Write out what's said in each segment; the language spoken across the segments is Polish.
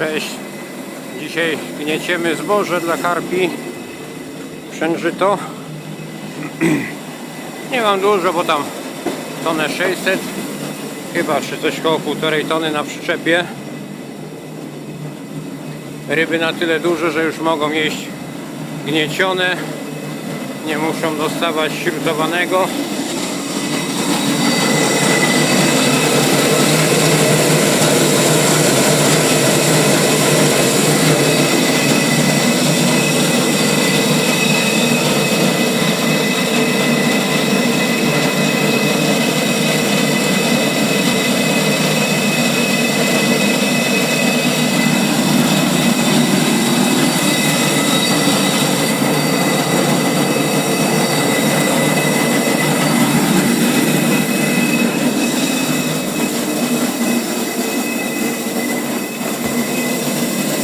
Cześć. Dzisiaj gnieciemy zboże dla karpi. Przężyto. Nie mam dużo, bo tam tonę 600. Chyba czy coś koło półtorej tony na przyczepie. Ryby na tyle duże, że już mogą jeść gniecione. Nie muszą dostawać śrutowanego.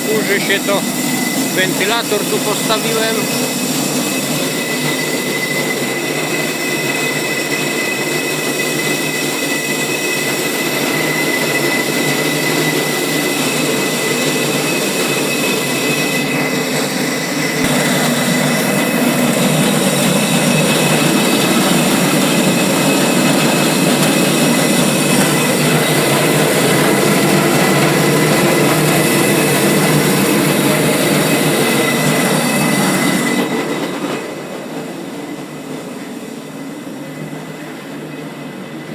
Kurzy się to wentylator tu postawiłem.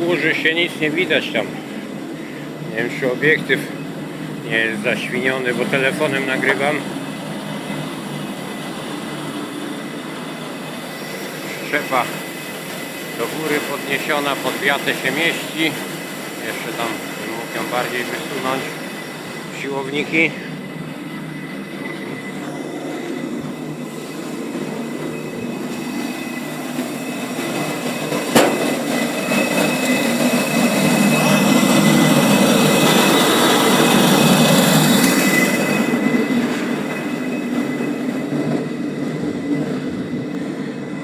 Kurzy się nic nie widać tam. Nie wiem czy obiektyw nie jest zaświniony, bo telefonem nagrywam. Szczepa do góry podniesiona, pod wiatę się mieści. Jeszcze tam mógł ją bardziej wysunąć siłowniki.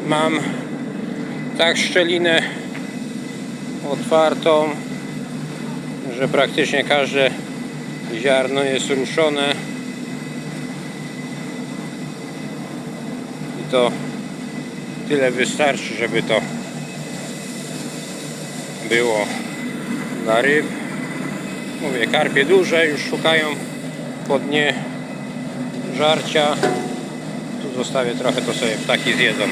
Mam tak szczelinę otwartą, że praktycznie każde ziarno jest ruszone. I to tyle wystarczy, żeby to było dla ryb. Mówię, karpie duże już szukają po dnie żarcia. Tu zostawię trochę, to sobie ptaki zjedzą.